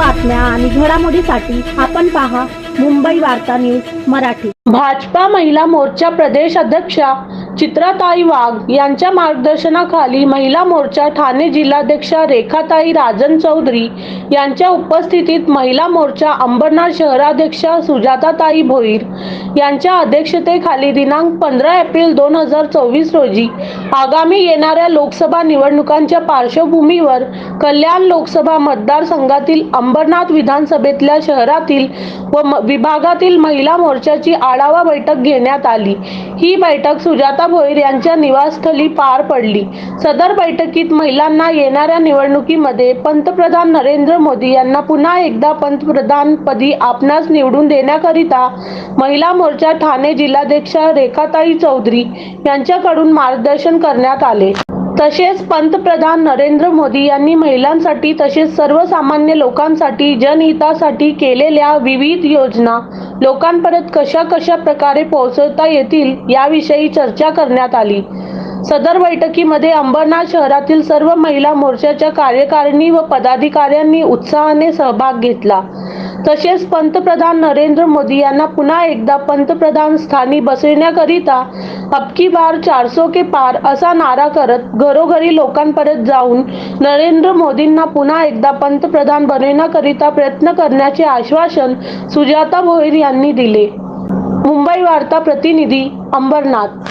बातम्या आणि घडामोडीसाठी आपण पहा मुंबई वार्ता न्यूज मराठी. भाजपा महिला मोर्चा प्रदेश अध्यक्षा चित्राताई वाघ यांच्या मार्गदर्शनाखाली महिला मोर्चा ठाणे जिल्हाध्यक्षा रेखाताई राजन चौधरी यांच्या उपस्थितीत महिला मोर्चा अंबरनाथ शहराध्यक्षा सुजाताताई भोईर यांच्या अध्यक्षतेखाली दिनांक पंधरा एप्रिल दोन हजार चोवीस रोजी आगामी येणाऱ्या लोकसभा निवडणुकांच्या पार्श्वभूमीवर कल्याण लोकसभा मतदारसंघातील अंबरनाथ विधानसभेतल्या शहरातील व विभागातील महिला मोर्चाची आढावा बैठक घेण्यात आली. ही बैठक सुजाता भोईर यांच्या निवासस्थळी पार पडली. सदर बैठकीत महिलांना येणाऱ्या निवडणुकीमध्ये पंतप्रधान नरेंद्र मोदी यांना पुन्हा एकदा पंतप्रधानपदी आपणास निवडून देण्याकरिता महिला मोर्चा ठाणे जिल्हाध्यक्षा रेखाताई चौधरी यांच्याकडून मार्गदर्शन करण्यात आले. तसेच पंतप्रधान नरेंद्र मोदी यांनी महिलांसाठी तसेच सर्वसामान्य लोकांसाठी जनहितासाठी केलेल्या विविध योजना लोकांपर्यंत कशा कशा प्रकारे पोहोचवता येतील याविषयी चर्चा करण्यात आली. सदर बैठकीमध्ये अंबरनाथ शहरातील सर्व महिला मोर्चाच्या कार्यकारिणी व पदाधिकाऱ्यांनी उत्साहाने सहभाग घेतला. तसेच पंतप्रधान नरेंद्र मोदी यांना पुन्हा एकदा पंतप्रधान स्थानी बसविण्याकरिता अबकी बार चारसो के पार असा नारा करत घरोघरी लोकांपर्यंत जाऊन नरेंद्र मोदींना पुन्हा एकदा पंतप्रधान बनविण्याकरिता प्रयत्न करण्याचे आश्वासन सुजाता भोईर यांनी दिले. मुंबई वार्ता प्रतिनिधी अंबरनाथ.